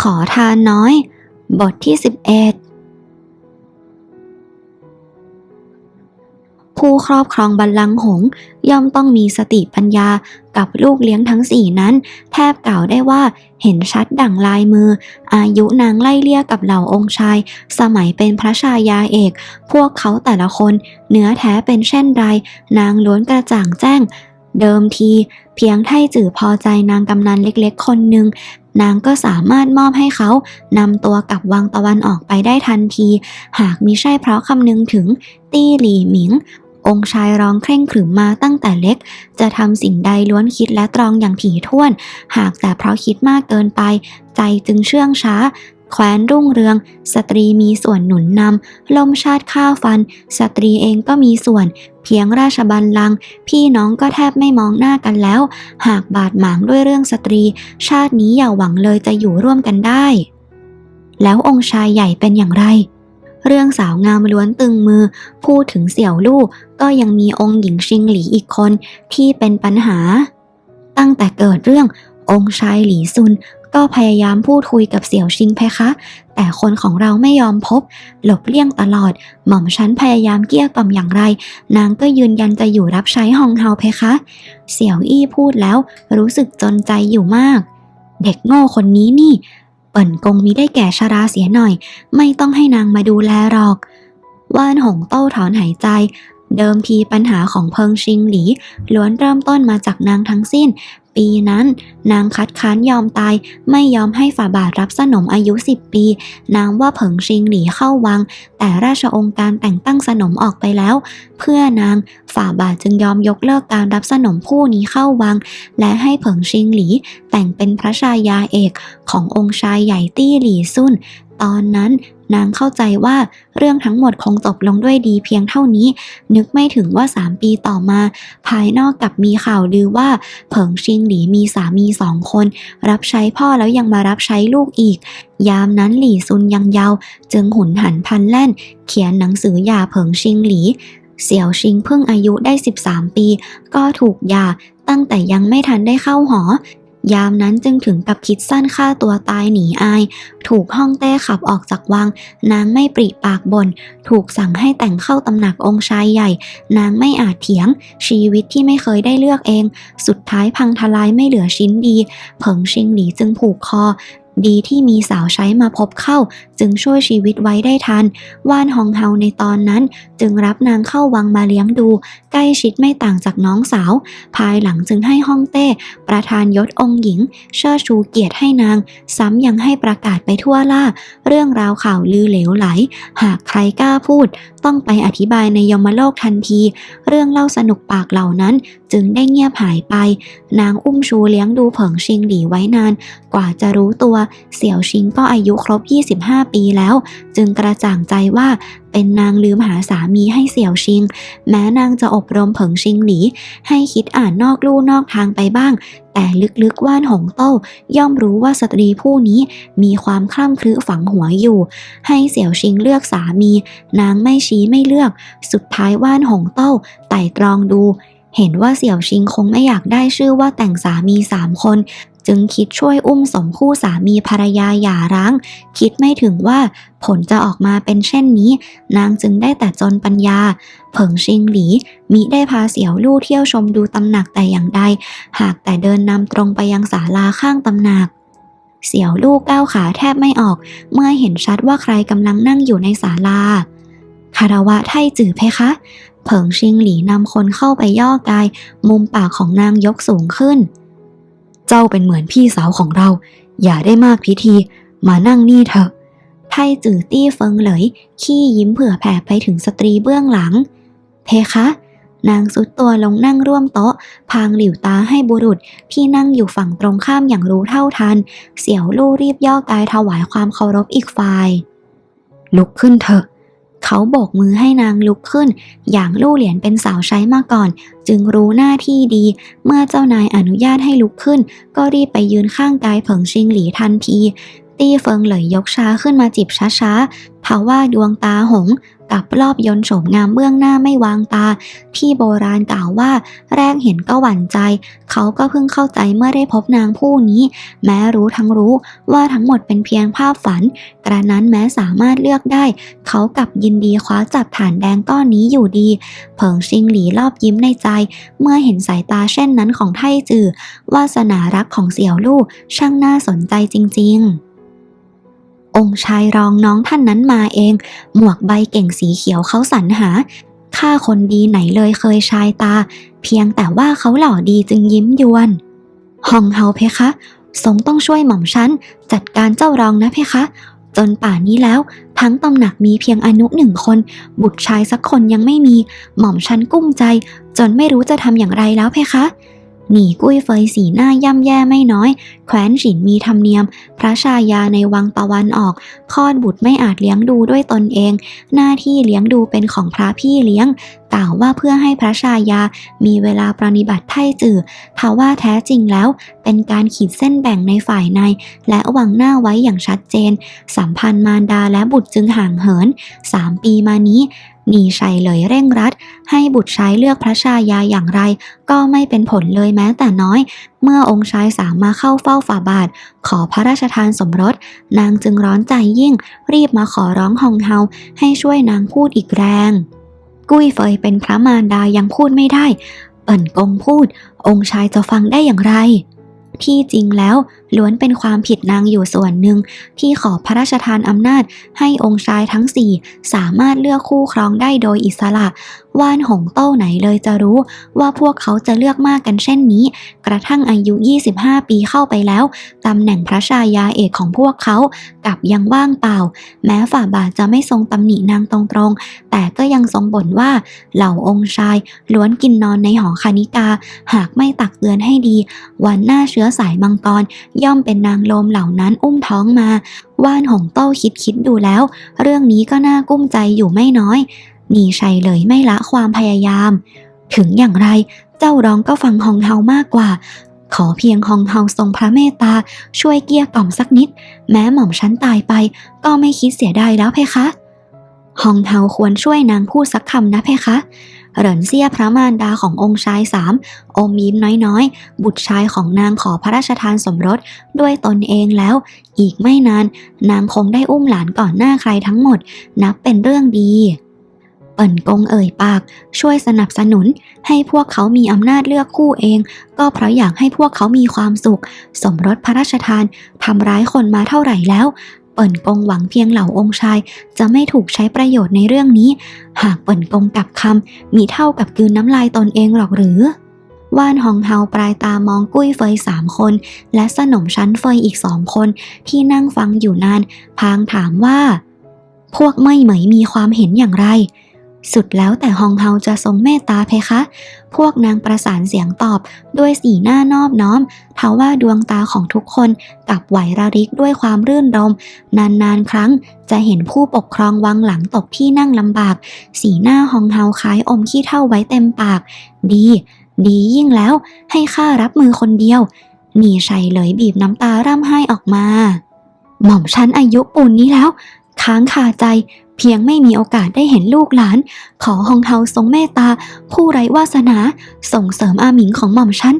ขอทานน้อย บทที่ 11 ผู้ครอบครองบัลลังก์หงส์ย่อมต้องมีสติปัญญากับลูกเลี้ยงทั้งสี่นั้น แทบกล่าวได้ว่าเห็นชัดดั่งลายมือ อายุนางไล่เลี่ยกับเหล่าองค์ชาย สมัยเป็นพระชายาเอก พวกเขาแต่ละคน เนื้อแท้เป็นเช่นไร นางล้วนกระจ่างแจ้งเดิมทีเพียงไท่จื่อพอใจนางกำนันเล็กๆ คนหนึ่ง นางก็สามารถมอบให้เขานำตัวกลับวังตะวันออกไปได้ทันที หากมิใช่เพราะคำนึงถึงตี้หลี่หมิง องค์ชายร้องเคร่งขรึมมาตั้งแต่เล็ก จะทำสิ่งใดล้วนคิดและตรองอย่างถี่ถ้วน หากแต่เพราะคิดมากเกินไป ใจจึงเชื่องช้า แคว้นรุ่งเรือง สตรีมีส่วนหนุนนำลมชาติข้าวฟัน สตรีเองก็มีส่วน เพียงราชบัลลังก์พี่น้องก็แทบไม่มองหน้ากันแล้ว หากบาดหมางด้วยเรื่องสตรี ชาตินี้อย่าหวังเลยจะอยู่ร่วมกันได้ แล้วองค์ชายใหญ่เป็นอย่างไร เรื่องสาวงามล้วนตึงมือ พูดถึงเสี่ยวลู่ก็ยังมีองค์หญิงชิงหลีอีกคนที่เป็นปัญหา ตั้งแต่เกิดเรื่ององค์ชายหลีซุน ก็พยายามพูดคุยกับเสี่ยวชิงเพคะ แต่คนของเราไม่ยอมพบ หลบเลี่ยงตลอด หม่อมฉันพยายามเกลี้ยกล่อมอย่างไร นางก็ยืนยันจะอยู่รับใช้ฮองเฮาเพคะ เสี่ยวอี้พูดแล้วรู้สึกจนใจอยู่มาก เด็กโง่คนนี้นี่ เปิ่นกงมีได้แก่ชราเสียหน่อย ไม่ต้องให้นางมาดูแลหรอก ว่านหงโต้ถอนหายใจเดิมทีปัญหาของเพิงชิงหลีล้วนเริ่มต้นมาจากนางทั้งสิ้น ปีนั้น นางคัดค้านยอมตายไม่ยอมให้ฝ่าบาทรับสนมอายุ 10 ปี นางว่าเผิงชิงหลีเข้าวัง แต่ราชองค์การแต่งตั้งสนมออกไปแล้ว เพื่อนางฝ่าบาทจึงยอมยกเลิกการรับสนมผู้นี้เข้าวัง และให้เผิงชิงหลีแต่งเป็นพระชายาเอกขององค์ชายใหญ่ตี้หลี่ซุ่นตอนนั้น นางเข้าใจว่าเรื่องทั้งหมดคงจบลงด้วยดีเพียงเท่านี้ นึกไม่ถึงว่าสามปีต่อมา ภายนอกกับมีข่าวลือว่า เผิงชิงหลีมีสามีสองคน รับใช้พ่อแล้วยังมารับใช้ลูกอีก ยามนั้นหลี่ซุนยังเยาว์จึงหุนหันพันแล่น เขียนหนังสือหย่าเผิงชิงหลีเสี่ยวชิงเพิ่งอายุได้ 13 ปี ก็ถูกยาตั้งแต่ยังไม่ทันได้เข้าหอ ยามนั้นจึงถึงกับคิดสั้นฆ่าตัวตายหนีอาย ถูกห้องเต้ขับออกจากวัง นางไม่ปริปากบน่นถูกสั่งให้แต่งเข้าตำหนักองค์ชายใหญ่ นางไม่อาจเถียง ชีวิตที่ไม่เคยได้เลือกเอง สุดท้ายพังทลายไม่เหลือชิ้นดี เผิงชิงหลีจึงผูกคอ ดีที่มีสาวใช้มาพบเข้า จึงช่วยชีวิตไว้ได้ทัน ว่านฮองเฮาในตอนนั้น จึงรับนางเข้าวังมาเลี้ยงดู ใกล้ชิดไม่ต่างจากน้องสาว ภายหลังจึงให้ฮ่องเต้ ประธานยศองค์หญิง เชิดชูเกียรติให้นาง ซ้ำยังให้ประกาศไปทั่วล่า เรื่องราวข่าวลือเหลวไหล หากใครกล้าพูด ต้องไปอธิบายในยมโลกทันที เรื่องเล่าสนุกปากเหล่านั้น จึงได้เงียบหายไป นางอุ้มชูเลี้ยงดูเผิงชิงหลีไว้นาน กว่าจะรู้ตัว เสี่ยวชิงก็อายุครบ 25ปีแล้ว จึงกระจ่างใจว่าเป็นนางลืมหาสามีให้เสี่ยวชิง แม้นางจะอบรมเผิงชิงหลี ให้คิดอ่านนอกลู่นอกทางไปบ้าง แต่ลึกๆว่านหงโต้ย่อมรู้ว่าสตรีผู้นี้มีความคล่ำคลึฝังหัวอยู่ ให้เสี่ยวชิงเลือกสามี นางไม่ชี้ไม่เลือก สุดท้ายว่านหงเต้าไต่ตรองดูเห็นว่าเสี่ยวชิงคงไม่อยากได้ชื่อว่าแต่งสามีสามคน จึงคิดช่วยอุ้มสมคู่สามีภรรยาหย่าร้าง คิดไม่ถึงว่าผลจะออกมาเป็นเช่นนี้ นางจึงได้แต่จนปัญญา เผิงชิงหลีมิได้พาเสี่ยวลู่เที่ยวชมดูตำหนักแต่อย่างใด หากแต่เดินนำตรงไปยังศาลาข้างตำหนักเสี่ยวลู่ก้าวขาแทบไม่ออก เมื่อเห็นชัดว่าใครกำลังนั่งอยู่ในศาลา คารวะไทจื่อเพคะ เผิงชิงหลีนำคนเข้าไปย่อกาย มุมปากของนางยกสูงขึ้น เจ้าเป็นเหมือนพี่สาวของเรา อย่าได้มากพิธี มานั่งนี่เถอะ ไทจื่อตี้เฟิงเหลย ขี้ยิ้มเผื่อแผ่ไปถึงสตรีเบื้องหลัง เพคะ นางสุดตัวลงนั่งร่วมโต๊ะ พางหลิวตาให้บุรุษที่นั่งอยู่ฝั่งตรงข้ามอย่างรู้เท่าทัน เสี่ยวลู่รีบย่อกายถวายความเคารพอีกฝ่าย ลุกขึ้นเถอะ เขาโบกมือให้นางลุกขึ้น อย่างลู่เหรียญเป็นสาวใช้มาก่อน จึงรู้หน้าที่ดี เมื่อเจ้านายอนุญาตให้ลุกขึ้น ก็รีบไปยืนข้างกายเผิงชิงหลีทันที ตี้เฟิงเหลยยกชาขึ้นมาจิบช้าๆทว่าดวงตาหง กับรอบยนต์โฉมงามเบื้องหน้าไม่วางตา ที่โบราณกล่าวว่า แรกเห็นก็หวั่นใจ เขาก็เพิ่งเข้าใจเมื่อได้พบนางผู้นี้ แม้รู้ทั้งรู้ว่าทั้งหมดเป็นเพียงภาพฝัน กระนั้นแม้สามารถเลือกได้ เขากับยินดีคว้าจับฐานแดงก้อนนี้อยู่ดี เผิงชิงหลีรอบยิ้มในใจ เมื่อเห็นสายตาเช่นนั้นของไทจือวาสนารักของเสี่ยวลู่ช่างน่าสนใจจริง ๆ องค์ชายรองน้องท่านนั้นมาเอง หมวกใบเก่งสีเขียวเขาสรรหาข้าคนดีไหนเลยเคยชายตา เพียงแต่ว่าเขาหล่อดีจึงยิ้มยวนฮองเฮาเพคะทรงต้องช่วยหม่อมฉัน จัดการเจ้ารองนะเพคะ จนป่านนี้แล้ว ทั้งตำหนักมีเพียงอนุหนึ่งคน บุตรชายสักคนยังไม่มี หม่อมฉันกุ้มใจ จนไม่รู้จะทำอย่างไรแล้วเพคะ หนีกุ้ยเฟยสีหน้าย่ำแย่ไม่น้อยแคว้นฉินมีธรรมเนียม พระชายาในวังตะวันออกคลอดบุตรไม่อาจเลี้ยงดูด้วยตนเอง หน้าที่เลี้ยงดูเป็นของพระพี่เลี้ยงกล่าวว่าเพื่อให้พระชายามีเวลาปรนิบัติไถ่จื่อทว่าแท้จริงแล้ว เป็นการขีดเส้นแบ่งในฝ่ายใน และวางหน้าไว้อย่างชัดเจน สัมพันธ์มารดาและบุตรจึงห่างเหินสามปีมานี้ หนีชัยเลยเร่งรัด ให้บุตรชายเลือกพระชายาอย่างไร ก็ไม่เป็นผลเลยแม้แต่น้อย เมื่อองค์ชายสามมาเข้าเฝ้าฝ่าบาท ขอพระราชทานสมรส นางจึงร้อนใจยิ่ง รีบมาขอร้องฮองเฮาให้ช่วยนางพูดอีกแรง กุ้ยเฟยเป็นพระมารดายังพูดไม่ได้ เปิ่นกงพูด องค์ชายจะฟังได้อย่างไร ที่จริงแล้ว ล้วนเป็นความผิดนางอยู่ส่วนหนึ่ง ที่ขอพระราชทานอำนาจให้องค์ชายทั้งสี่สามารถเลือกคู่ครองได้โดยอิสระ ว่านหงเต้าไหนเลยจะรู้ว่าพวกเขาจะเลือกมากกันเช่นนี้ กระทั่งอายุ 25 ปีเข้าไปแล้วตำแหน่งพระชายาเอกของพวกเขากับยังว่างเปล่า แม้ฝ่าบาทจะไม่ทรงตำหนินางตรงๆ แต่ก็ยังทรงบ่นว่าเหล่าองค์ชาย ล้วนกินนอนในหอคณิกา หากไม่ตักเตือนให้ดี วันหน้าเชื้อสายมังกรย่อมเป็นนางโลมเหล่านั้นอุ้มท้องมา ว่านหงเต้าคิดคิดดูแล้ว เรื่องนี้ก็น่ากุ้มใจอยู่ไม่น้อยหนีชัยเลยไม่ละความพยายาม ถึงอย่างไรเจ้าร้องก็ฟังฮองเฮามากกว่า ขอเพียงฮองเฮาทรงพระเมตตา ช่วยเกี้ยกล่อมสักนิด แม้หม่อมฉันตายไป ก็ไม่คิดเสียดายแล้วเพคะฮองเฮาควรช่วยนางพูดสักคำนะเพคะ เหรินเซียพระมารดาขององค์ชายสามอมยิ้มน้อยๆ บุตรชายของนางขอพระราชทานสมรสด้วยตนเองแล้ว อีกไม่นาน นางคงได้อุ้มหลานก่อนหน้าใครทั้งหมด นับเป็นเรื่องดีเปิ่นกงเอ่ยปาก ช่วยสนับสนุน ให้พวกเขามีอำนาจเลือกคู่เอง ก็เพราะอยากให้พวกเขามีความสุข สมรสพระราชทานทำร้ายคนมาเท่าไหร่แล้ว เปิ่นกงหวังเพียงเหล่าองค์ชาย จะไม่ถูกใช้ประโยชน์ในเรื่องนี้ หากเปิ่นกงกับคำมีเท่ากับกืนน้ำลายตนเองหรอกหรือ ว่านหองเฮาปลายตามองกุ้ยเฟยสามคน และสนมชั้นเฟยอีกสองคนที่นั่งฟังอยู่นาน พางถามว่า พวกไม่เหมยมีความเห็นอย่างไร สุดแล้วแต่ฮองเฮาจะทรงเมตตาเพคะ พวกนางประสานเสียงตอบด้วยสีหน้านอบน้อมทว่าดวงตาของทุกคนกับไหวระริกด้วยความรื่นรม นานๆ ครั้งจะเห็นผู้ปกครองวังหลังตกที่นั่งลำบาก สีหน้าฮองเฮาคล้ายอมขี้เท่าไว้เต็มปาก ดี ดียิ่งแล้วให้ข้ารับมือคนเดียวหนีชัยเลยบีบน้ำตาร่ำไห้ออกมา หม่อมฉันอายุปูนนี้แล้ว ค้างคาใจ เพียงไม่มีโอกาสได้เห็นลูกหลาน ขอฮองเฮาทรงเมตตา ผู้ไร้วาสนา ส่งเสริมอาหมิงของหม่อมชั้น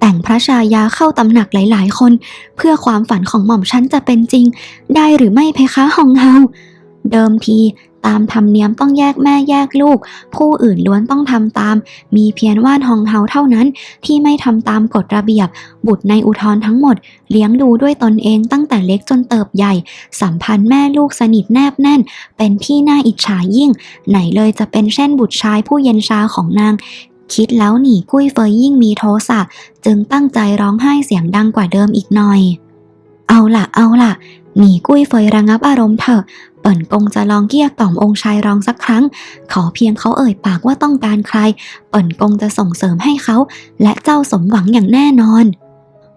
แต่งพระชายาเข้าตำหนักหลาย ๆ คน เพื่อความฝันของหม่อมชั้นจะเป็นจริง ได้หรือไม่เพคะฮองเฮาเดิมที ตามธรรมเนียมต้องแยกแม่แยกลูก ผู้อื่นล้วนต้องทำตาม มีเพียงว่านฮองเฮาเท่านั้น ที่ไม่ทำตามกฎระเบียบ บุตรในอุทธร์ทั้งหมด เลี้ยงดูด้วยตนเองตั้งแต่เล็กจนเติบใหญ่ สัมพันธ์แม่ลูกสนิทแนบแน่น เป็นที่น่าอิจฉายิ่ง ไหนเลยจะเป็นเช่นบุตรชายผู้เย็นชาของนางคิดแล้วหนีกุ้ยเฟยยิ่งมีโทสะจึงตั้งใจร้องไห้เสียงดังกว่าเดิมอีกหน่อย เอาล่ะเอาล่ะหนีกุ้ยเฟยระงับอารมณ์เถอะ เปิ่นกงจะลองเกี้ยกล่อมองค์ชายรองสักครั้ง ขอเพียงเขาเอ่ยปากว่าต้องการใคร เปิ่นกงจะส่งเสริมให้เขา และเจ้าสมหวังอย่างแน่นอน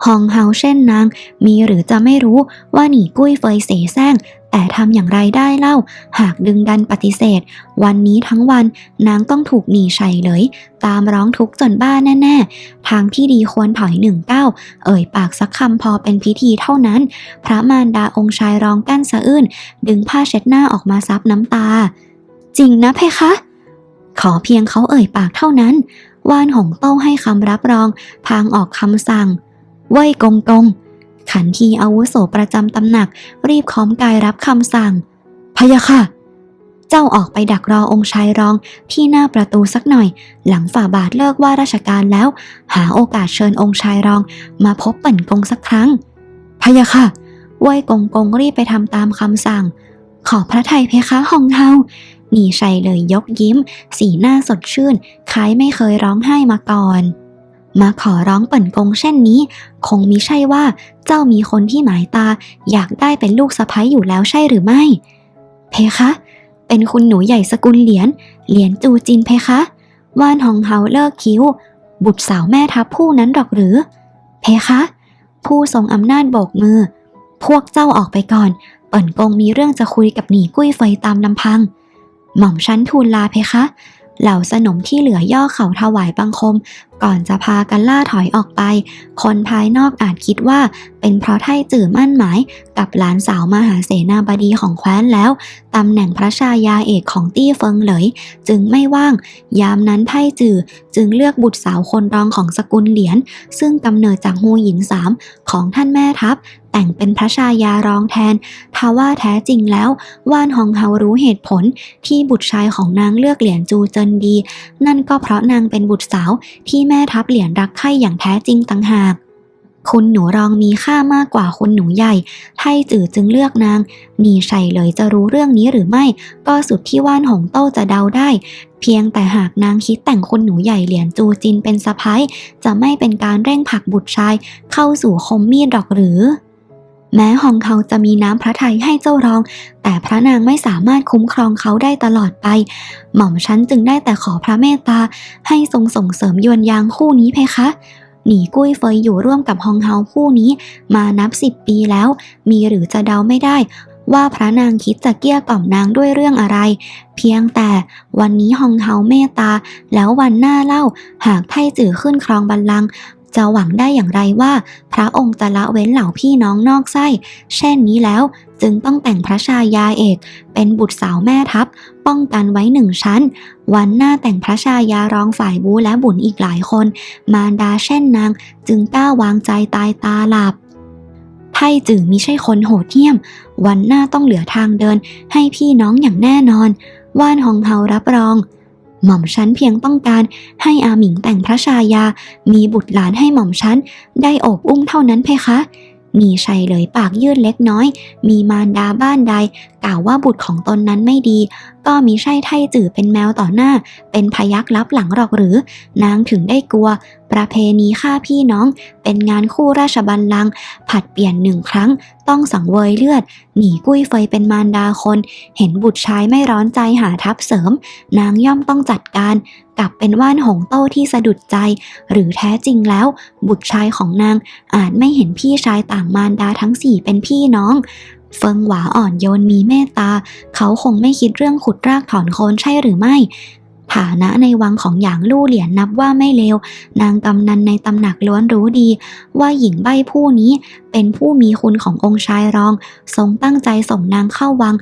ฮองเฮาเช่นนาง มีหรือจะไม่รู้ว่าหนีกุ้ยเฟยเสแสร้ง แต่ทำอย่างไรได้เล่า หากดึงดันปฏิเสธ วันนี้ทั้งวันนางต้องถูกหนีชัยเลย ตามร้องทุกข์จนบ้าแน่ ๆ ทางที่ดีควรถอยหนึ่งเก้าเอ่ยปากสักคำพอเป็นพิธีเท่านั้น พระมารดาองค์ชายร้องกั้นสะอื้นดึงผ้าเช็ดหน้าออกมาซับน้ำตา จริงนะเพคะ ขอเพียงเขาเอ่ยปากเท่านั้น ว่านหงเต้าให้คำรับรองพางออกคำสั่งเว่ยกงกง ขันทีอาวุโสประจำตำหนัก รีบค้อมกายรับคำสั่งพะยะค่ะ เจ้าออกไปดักรอองค์ชายรองที่หน้าประตูสักหน่อย หลังฝ่าบาทเลิกว่าราชการแล้ว หาโอกาสเชิญองค์ชายรอง มาพบเปิ่นกงสักครั้งพะยะค่ะว่ยกงกงรีบไปทำตามคำสั่ง ขอพระไทยเพคะฮองเฮาหนีชัยเลยยกยิ้ม สีหน้าสดชื่นคล้ายไม่เคยร้องไห้มาก่อน มาขอร้องเปิ่นกงเช่นนี้ คงมิใช่ว่าเจ้ามีคนที่หมายตาอยากได้เป็นลูกสะใภ้อยู่แล้วใช่หรือไม่ เพคะ เป็นคุณหนูใหญ่สกุลเหรียญเหรียญจูจินเพคะ ว่านหองเฮาเลิกคิ้ว บุตรสาวแม่ทัพผู้นั้นหรอกหรือ เพคะ ผู้ทรงอำนาจโบกมือ พวกเจ้าออกไปก่อนเปิ่นกงมีเรื่องจะคุยกับหนีกุ้ยเฟตามลำพัง หม่อมชั้นทูลลาเพคะเหล่าสนมที่เหลือย่อเข่าถวายบังคมก่อนจะพากันล่าถอยออกไป คนภายนอกอาจคิดว่า เป็นเพราะไท่จื่อมั่นหมาย กับหลานสาวมหาเสนาบดีของแคว้นแล้ว ตำแหน่งพระชายาเอกของตี้เฟิงเหลย จึงไม่ว่าง ยามนั้นไท่จื่อจึงเลือกบุตรสาวคนรองของสกุลเหรียญซึ่งกำเนิดจากฮูหยินสามของท่านแม่ทัพแต่งเป็นพระชายารองแทนทว่าแท้จริงแล้ว ว่านฮองเฮารู้เหตุผลที่บุตรชายของนางเลือกเหรียญจูเจินดี นั่นก็เพราะนางเป็นบุตรสาวที่แม่ทัพเหรียญรักใคร่อย่างแท้จริงต่างหาก คุณหนูรองมีค่ามากกว่าคุณหนูใหญ่ ไทจื่อจึงเลือกนาง นีชัยเลยจะรู้เรื่องนี้หรือไม่ ก็สุดที่ว่านหงโต้จะเดาได้ เพียงแต่หากนางคิดแต่งคุณหนูใหญ่เหรียญจูจินเป็นสะพ้ายจะไม่เป็นการเร่งผลักบุตรชาย เข้าสู่คมมีดหรอกหรือ แม้ฮองเขาจะมีน้ำพระทัยให้เจ้ารอง แต่พระนางไม่สามารถคุ้มครองเขาได้ตลอดไป หม่อมฉันจึงได้แต่ขอพระเมตตา ให้ทรงส่งเสริมยวนยางคู่นี้เพคะหนีกุ้ยเฟยอยู่ร่วมกับฮองเฮาคู่นี้ มานับสิบปีแล้ว มีหรือจะเดาไม่ได้ ว่าพระนางคิดจะเกลี้ยกล่อมนางด้วยเรื่องอะไร เพียงแต่วันนี้ฮองเฮาเมตตา แล้ววันหน้าเล่า หากไท่จื่อขึ้นครองบัลลังก์ จะหวังได้อย่างไรว่า พระองค์จะละเว้นเหล่าพี่น้องนอกไส้ เช่นนี้แล้วจึงต้องแต่งพระชายาเอก เป็นบุตรสาวแม่ทัพ ป้องกันไว้หนึ่งชั้น วันหน้าแต่งพระชายารองฝ่ายบูและบุญอีกหลายคน มารดาเช่นนาง จึงกล้าวางใจตายตาหลับไท่จื่อมิใช่คนโหดเหี้ยม วันหน้าต้องเหลือทางเดินให้พี่น้องอย่างแน่นอน ว่านฮองเฮารับรอง หม่อมชั้นเพียงต้องการให้อาหมิงแต่งพระชายา มีบุตรหลานให้หม่อมชั้นได้โอบอุ้มเท่านั้นเพคะ หนีชัยเลยปากยืดเล็กน้อย มีมารดาบ้านใด กล่าวว่าบุตรของตนนั้นไม่ดี ก็มีใช่ไท่จื่อเป็นแมวต่อหน้า เป็นพยักลับหลังหรอกหรือ นางถึงได้กลัว ประเพณีฆ่าพี่น้อง เป็นงานคู่ราชบัลลังก์ผัดเปลี่ยนหนึ่งครั้ง ต้องสังเวยเลือด หนีกุ้ยเฟยเป็นมารดาคน เห็นบุตรชายไม่ร้อนใจหาทัพเสริม นางย่อมต้องจัดการ กลับเป็นว่านหงโต้ที่สะดุดใจ หรือแท้จริงแล้ว บุตรชายของนางอาจไม่เห็นพี่ชายต่างมารดาทั้งสี่เป็นพี่น้อง เฟิงหวาอ่อนโยนมีเมตตา เขาคงไม่คิดเรื่องขุดรากถอนโคนใช่หรือไม่ฐานะในวังของหยางลู่เหรียญนับว่าไม่เลว นางกำนันในตำหนักล้วนรู้ดี ว่าหญิงใบ้ผู้นี้เป็นผู้มีคุณขององค์ชายรอง ทรงตั้งใจส่งนางเข้าวัง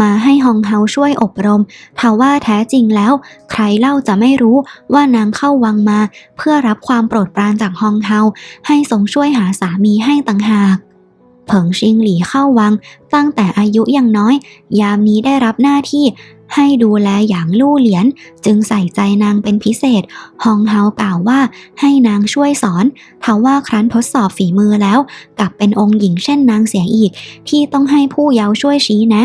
มาให้ฮองเฮาช่วยอบรมทว่าแท้จริงแล้ว ใครเล่าจะไม่รู้ว่านางเข้าวังมา เพื่อรับความโปรดปรานจากฮองเฮาให้ทรงช่วยหาสามีให้ต่างหากเผิงชิงหลีเข้าวัง ตั้งแต่อายุยังน้อย ยามนี้ได้รับหน้าที่ให้ดูแลอย่างลู่เหลียน จึงใส่ใจนางเป็นพิเศษ ฮองเฮากล่าวว่าให้นางช่วยสอนทว่าครั้นทดสอบฝีมือแล้ว กลับเป็นองค์หญิงเช่นนางเสียอีก ที่ต้องให้ผู้เยาว์ช่วยชี้แนะ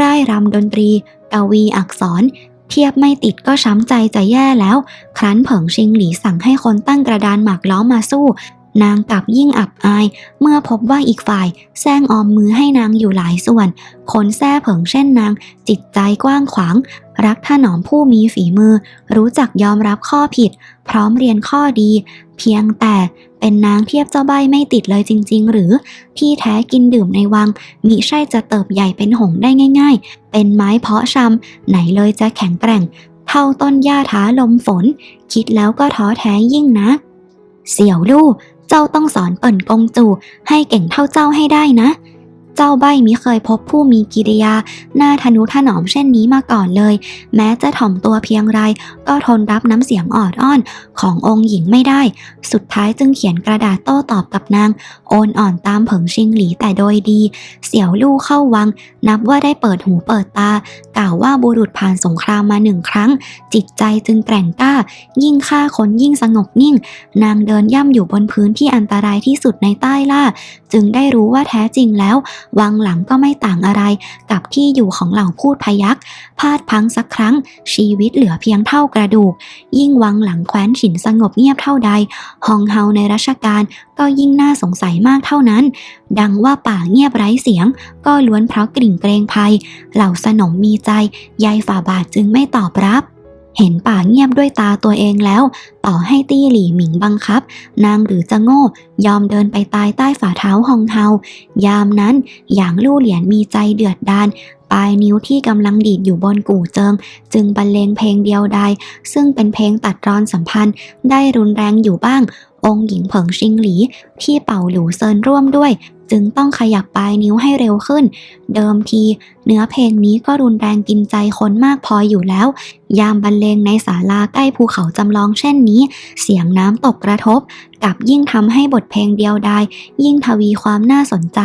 ร่ายรำดนตรี กวีอักษร เทียบไม่ติดก็ช้ำใจจะแย่แล้ว ครั้นเผิงชิงหลีสั่งให้คนตั้งกระดานหมากล้อมมาสู้ นางกลับยิ่งอับอาย เมื่อพบว่าอีกฝ่ายแซงออมมือให้นางอยู่หลายส่วน คนแซ่เผิงเช่นนาง จิตใจกว้างขวาง รักถนอมผู้มีฝีมือ รู้จักยอมรับข้อผิด พร้อมเรียนข้อดี เพียงแต่เป็นนางเทียบเจ้าใบไม่ติดเลยจริง ๆ หรือที่แท้กินดื่มในวังมิใช่จะเติบใหญ่เป็นหงส์ได้ง่าย ๆ เป็นไม้เพาะชำไหนเลยจะแข็งแกร่ง เท่าต้นหญ้าท้าลมฝน คิดแล้วก็ท้อแท้ยิ่งนะเสี่ยวลู่ เจ้าต้องสอนเปิ่นกงจูให้เก่งเท่าเจ้าให้ได้นะ เจ้าใบมิเคยพบผู้มีกิริยา หน้าทนุถนอมเช่นนี้มาก่อนเลย แม้จะถ่อมตัวเพียงไร ก็ทนรับน้ำเสียงออดอ้อนขององค์หญิงไม่ได้ สุดท้ายจึงเขียนกระดาษโต้ตอบกับนาง โอนอ่อนตามเผิงชิงหลีแต่โดยดี เสี่ยวลู่เข้าวัง นับว่าได้เปิดหูเปิดตา กล่าวว่าบุรุษผ่านสงครามมาหนึ่งครั้ง จิตใจจึงแกร่งกล้า ยิ่งฆ่าคนยิ่งสงบนิ่ง นางเดินย่ำอยู่บนพื้นที่อันตรายที่สุดในใต้ล่า จึงได้รู้ว่าแท้จริงแล้ววังหลังก็ไม่ต่างอะไรกับที่อยู่ของเหล่าพูดพยักพลาดพังสักครั้ง ชีวิตเหลือเพียงเท่ากระดูก ยิ่งวังหลังแคว้นฉินสงบเงียบเท่าใดฮองเฮาในรัชกาลก็ยิ่งน่าสงสัยมากเท่านั้น ดังว่าป่าเงียบไร้เสียง ก็ล้วนเพราะกลิ่นเกรงภัย เหล่าสนมมีใจยายฝ่าบาทจึงไม่ตอบรับ เห็นป่าเงียบด้วยตาตัวเองแล้ว ต่อให้ตี้หลี่หมิงบังคับ นางหรือจะโง่ ยอมเดินไปตายใต้ฝ่าเท้าฮองเฮายามนั้นอย่างลู่เหลียนมีใจเดือดดานปลายนิ้วที่กำลังดีดอยู่บนกู่เจิง จึงบรรเลงเพลงเดียวดายซึ่งเป็นเพลงตัดรอนสัมพันธ์ได้รุนแรงอยู่บ้าง องค์หญิงเผิงชิงหลี ที่เป่าหลูเซินร่วมด้วย จึงต้องขยับปลายนิ้วให้เร็วขึ้น เดิมทีเนื้อเพลงนี้ก็รุนแรงกินใจคนมากพออยู่แล้ว ยามบรรเลงในศาลาใกล้ภูเขาจำลองเช่นนี้ เสียงน้ำตกกระทบ กับยิ่งทำให้บทเพลงเดียวดายยิ่งทวีความน่าสนใจ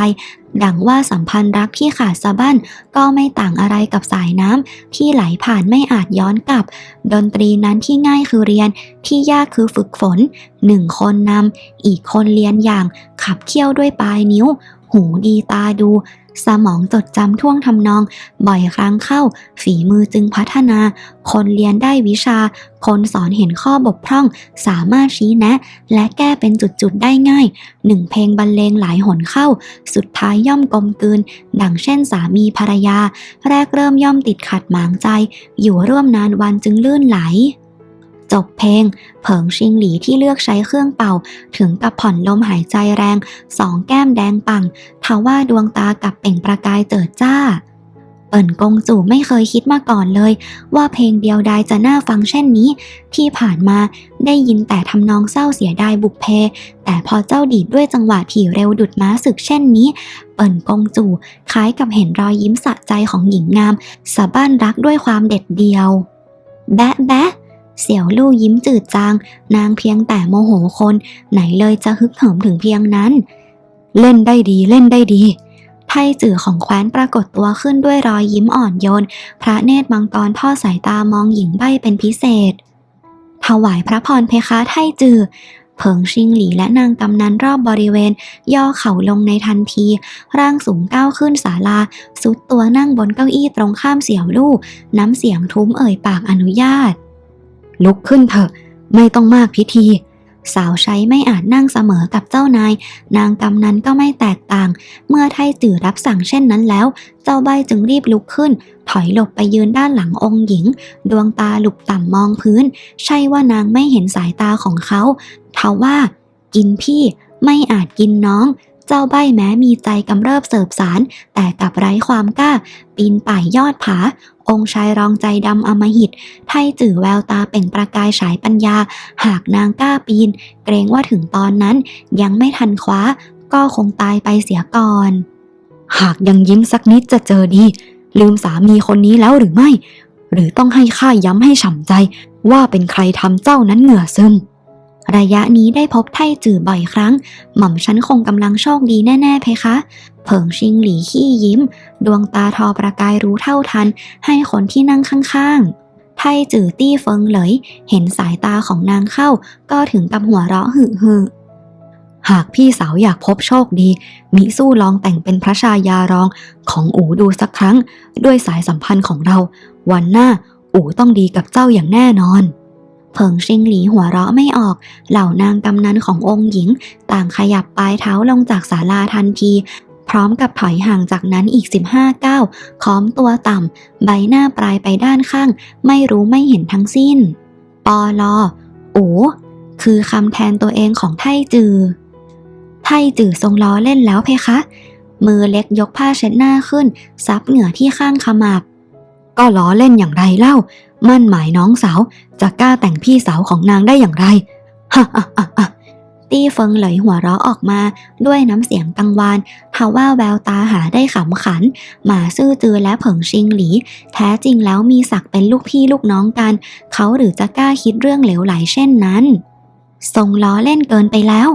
ดังว่าสัมพันธ์รักที่ขาดสะบั้น ก็ไม่ต่างอะไรกับสายน้ำที่ไหลผ่านไม่อาจย้อนกลับ ดนตรีนั้นที่ง่ายคือเรียน ที่ยากคือฝึกฝนหนึ่งคนนำอีกคนเรียนอย่าง ขับเคี่ยวด้วยปลายนิ้ว หูดีตาดู สมองจดจำท่วงทำนอง บ่อยครั้งเข้า ฝีมือจึงพัฒนา คนเรียนได้วิชา คนสอนเห็นข้อบกพร่อง สามารถชี้แนะ และแก้เป็นจุดๆได้ง่ายหนึ่งเพลงบรรเลงหลายหนเข้า สุดท้ายย่อมกลมกลืน ดังเช่นสามีภรรยา แรกเริ่มย่อมติดขัดหมางใจ อยู่ร่วมนานวันจึงลื่นไหล จบเพลง เผิงชิงหลีที่เลือกใช้เครื่องเป่า ถึงกับผ่อนลมหายใจแรง สองแก้มแดงปังทว่าดวงตากับเป่งประกายเจิดจ้า เปิ่นกงจู่ไม่เคยคิดมาก่อนเลย ว่าเพลงเดียวดายจะน่าฟังเช่นนี้ ที่ผ่านมาได้ยินแต่ทำนองเศร้าเสียดายบุกเพ แต่พอเจ้าดีดด้วยจังหวะถี่เร็วดุดม้าศึกเช่นนี้ เปิ่นกงจู่คล้ายกับเห็นรอยยิ้มสะใจของหญิงงามสะบ้านรักด้วยความเด็ดเดียว แบะแบะ เสี่ยวลู่ยิ้มจืดจาง นางเพียงแต่โมโหคน ไหนเลยจะฮึกเหิมถึงเพียงนั้น เล่นได้ดีเล่นได้ดี ไทจื่อของแคว้นปรากฏตัวขึ้นด้วยรอยยิ้มอ่อนโยน พระเนตรมังกรทอดสายตามองหญิงใบ้เป็นพิเศษ ถวายพระพรเพคะไทจื่อเผิงชิงหลีและนางกำนันรอบบริเวณ ย่อเข่าลงในทันที ร่างสูงก้าวขึ้นศาลา สุดตัวนั่งบนเก้าอี้ตรงข้ามเสี่ยวลู่น้ำเสียงทุ้มเอ่ยปากอนุญาต ลุกขึ้นเถอะ ไม่ต้องมากพิธี สาวใช้ไม่อาจนั่งเสมอกับเจ้านาย นางกำนันก็ไม่แตกต่าง เมื่อไทจื่อรับสั่งเช่นนั้นแล้ว เจ้าใบจึงรีบลุกขึ้น ถอยหลบไปยืนด้านหลังองค์หญิง ดวงตาหลุบต่ำมองพื้น ใช่ว่านางไม่เห็นสายตาของเขาเทว่ากินพี่ไม่อาจกินน้อง เจ้าใบแม้มีใจกำเริบเสบสาร แต่กลับไร้ความกล้า ปีนป่ายยอดผา องค์ชายรองใจดำอมหิต ไทยจื่อแววตาเปล่งประกายฉายปัญญา หากนางกล้าปีน เกรงว่าถึงตอนนั้น ยังไม่ทันคว้า ก็คงตายไปเสียก่อน หากยังยิ้มสักนิดจะเจอดี ลืมสามีคนนี้แล้วหรือไม่ หรือต้องให้ข้าย้ำให้ฉ่ำใจ ว่าเป็นใครทำเจ้านั้นเหงื่อซึม ระยะนี้ได้พบไทจื่อบ่อยครั้ง หม่อมฉันคงกำลังโชคดีแน่ ๆ เพคะเผิงชิงหลีขี้ยิ้ม ดวงตาทอประกายรู้เท่าทัน ให้คนที่นั่งข้างๆ ไทจื่อตี้เฟิงเหลย เห็นสายตาของนางเข้า ก็ถึงกับหัวเราะหึ่หึหากพี่สาวอยากพบโชคดี มิสู้ลองแต่งเป็นพระชายารองของอูดูสักครั้ง ด้วยสายสัมพันธ์ของเรา วันหน้าอูต้องดีกับเจ้าอย่างแน่นอน เผิงชิงหลีหัวเราะไม่ออก เหล่านางกำนันขององค์หญิง ต่างขยับปลายเท้าลงจากศาลาทันที พร้อมกับถอยห่างจากนั้นอีก 15ก้าวค้อมตัวต่ำ ใบหน้าปลายไปด้านข้าง ไม่รู้ไม่เห็นทั้งสิ้น ปอลอโอคือคำแทนตัวเองของไทจือ ไทจือทรงล้อเล่นแล้วเพคะ มือเล็กยกผ้าเช็ดหน้าขึ้น ซับเหงื่อที่ข้างขมับ ก็ล้อเล่นอย่างไรเล่า มั่นหมายน้องสาวจะกล้าแต่งพี่สาวของนางได้อย่างไรฮ่าฮ่าฮ่าตี้เฟิงเหลยหัวเราะออกมาด้วยน้ำเสียงกังวานทว่าแววตาหาได้ขำขัน หมาซื่อจือและเผิงชิงหลี แท้จริงแล้วมีศักดิ์เป็นลูกพี่ลูกน้องกัน เขาหรือจะกล้าคิดเรื่องเหลวไหลเช่นนั้นทรงล้อเล่นเกินไปแล้ว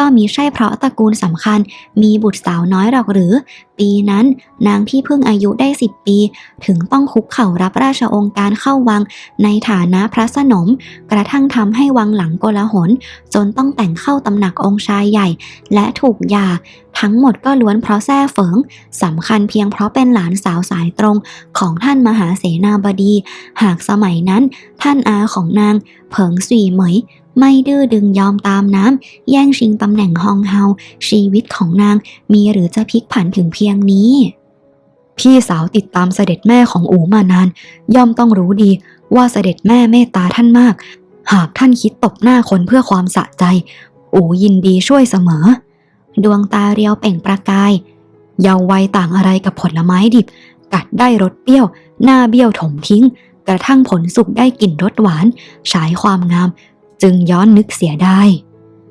ก็มีใช่เพราะตระกูลสำคัญ มีบุตรสาวน้อยหรอกหรือ ปีนั้นนางที่เพิ่งอายุได้สิบปี ถึงต้องคุกเข่ารับราชองค์การเข้าวัง ในฐานะพระสนม กระทั่งทำให้วังหลังโกลาหล จนต้องแต่งเข้าตำหนักองค์ชายใหญ่ และถูกหย่าทั้งหมดก็ล้วนเพราะแท้เฟิงสำคัญเพียงเพราะเป็นหลานสาวสายตรงของท่านมหาเสนาบดี หากสมัยนั้น ท่านอาของนาง เผิงสี่เหมย ไม่ดื้อดึงยอมตามน้ำ แย่งชิงตำแหน่งฮองเฮา ชีวิตของนางมีหรือจะพลิกผันถึงเพียงนี้ พี่สาวติดตามเสด็จแม่ของอูมานาน ย่อมต้องรู้ดีว่าเสด็จแม่เมตตาท่านมาก หากท่านคิดตบหน้าคนเพื่อความสะใจ อูยินดีช่วยเสมอ ดวงตาเรียวเป่งประกาย เยาว์วัยต่างอะไรกับผลไม้ดิบ กัดได้รสเปรี้ยว หน้าเบี้ยวถมทิ้ง กระทั่งผลสุกได้กลิ่นรสหวาน ฉายความงาม จึงย้อนนึกเสียได้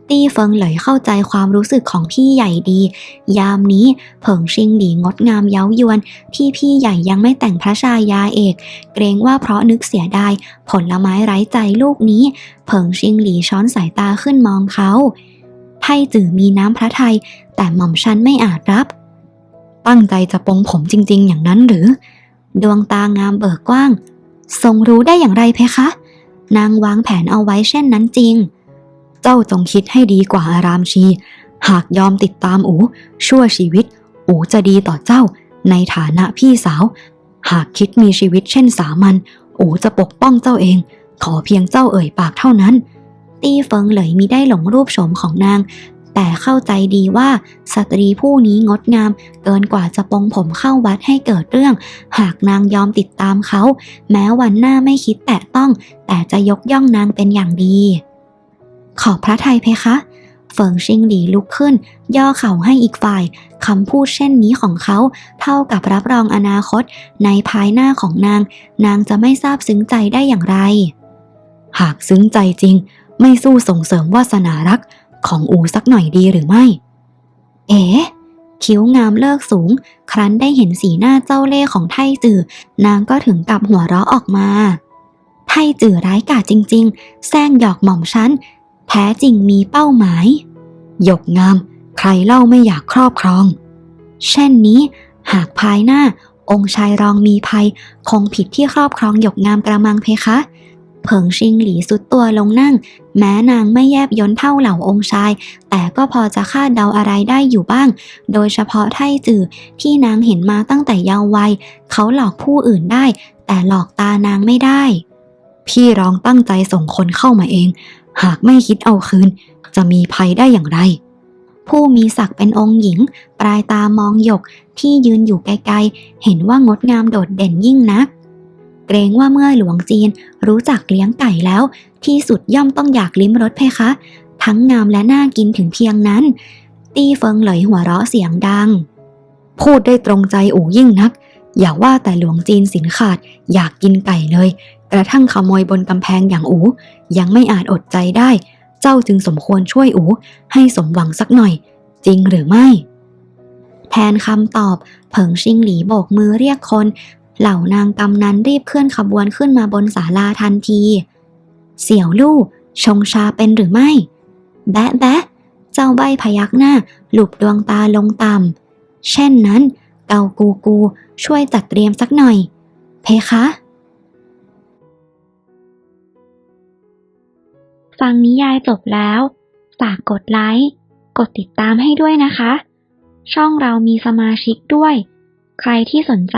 ตี้เฟิงเหลยเข้าใจความรู้สึกของพี่ใหญ่ดี ยามนี้เผิงชิงหลีงดงามเย้ายวนที่พี่ใหญ่ยังไม่แต่งพระชายาเอก เกรงว่าเพราะนึกเสียดายผลไม้ไร้ใจลูกนี้ เผิงชิงหลีช้อนสายตาขึ้นมองเขาไพ่จื่อมีน้ำพระทัยแต่หม่อมฉันไม่อาจรับ ตั้งใจจะปงผมจริง ๆ อย่างนั้นหรือ ดวงตางามเบิกกว้าง ทรงรู้ได้อย่างไรเพคะ นางวางแผนเอาไว้เช่นนั้นจริง เจ้าจงคิดให้ดีกว่าอารามชี หากยอมติดตามอูชั่วชีวิต อูจะดีต่อเจ้า ในฐานะพี่สาว หากคิดมีชีวิตเช่นสามัญอูจะปกป้องเจ้าเอง ขอเพียงเจ้าเอ่ยปากเท่านั้น ตี้เฟิงเหลยมีได้หลงรูปโฉมของนาง แต่เข้าใจดีว่าสตรีผู้นี้งดงาม เกินกว่าจะปองผมเข้าวัดให้เกิดเรื่อง หากนางยอมติดตามเขา แม้วันหน้าไม่คิดแตะต้อง แต่จะยกย่องนางเป็นอย่างดี ขอพระไทยเพคะเฟิงชิงหลีลุกขึ้น ย่อเข่าให้อีกฝ่ายคำพูดเช่นนี้ของเขา เท่ากับรับรองอนาคต ในภายหน้าของนาง นางจะไม่ทราบซึ้งใจได้อย่างไร หากซึ้งใจจริง ไม่สู้ส่งเสริมวาสนารัก ของอูสักหน่อยดีหรือไม่ เอ๋คิ้วงามเลิกสูง ครั้นได้เห็นสีหน้าเจ้าเล่ห์ของไทจือนางก็ถึงกับหัวเราะออกมา ไทจือร้ายกาจจริง ๆ แซงหยอกหม่อมฉัน แท้จริงมีเป้าหมาย หยกงาม ใครเล่าไม่อยากครอบครอง เช่นนี้ หากภายหน้า องค์ชายรองมีภัย คงผิดที่ครอบครองหยกงามกระมังเพคะเผิงชิงหลีสุดตัวลงนั่ง แม้นางไม่แยบยนเท่าเหล่าองค์ชาย แต่ก็พอจะคาดเดาอะไรได้อยู่บ้าง โดยเฉพาะไท่จือที่นางเห็นมาตั้งแต่เยาว์วัย เขาหลอกผู้อื่นได้ แต่หลอกตานางไม่ได้ พี่รองตั้งใจส่งคนเข้ามาเอง หากไม่คิดเอาคืน จะมีภัยได้อย่างไรผู้มีศักดิ์เป็นองค์หญิง ปลายตามองหยกที่ยืนอยู่ไกลๆ เห็นว่างดงามโดดเด่นยิ่งนัก เกรงว่าเมื่อหลวงจีนรู้จักเลี้ยงไก่แล้ว ที่สุดย่อมต้องอยากลิ้มรสเพคะ ทั้งงามและน่ากินถึงเพียงนั้น ตี้เฟิงเหลยหัวเราะเสียงดัง พูดได้ตรงใจอู่ยิ่งนัก อย่าว่าแต่หลวงจีนสินขาด อยากกินไก่เลย กระทั่งขโมยบนกำแพงอย่างอูยังไม่อาจอดใจได้ เจ้าจึงสมควรช่วยอูให้สมหวังสักหน่อย จริงหรือไม่แทนคำตอบ เผิงชิงหลีโบกมือเรียกคน เหล่านางกำนันรีบเคลื่อนขบวนขึ้นมาบนศาลาทันที เสี่ยวลู่ชงชาเป็นหรือไม่ แบะแบะ เจ้าใบพยักหน้าหลุบดวงตาลงต่ำ เช่นนั้น เกากูกูช่วยจัดเตรียมสักหน่อย เพคะฟังนิยายจบแล้ว ฝากกดไลค์ กดติดตามให้ด้วยนะคะ ช่องเรามีสมาชิกด้วย ใครที่สนใจ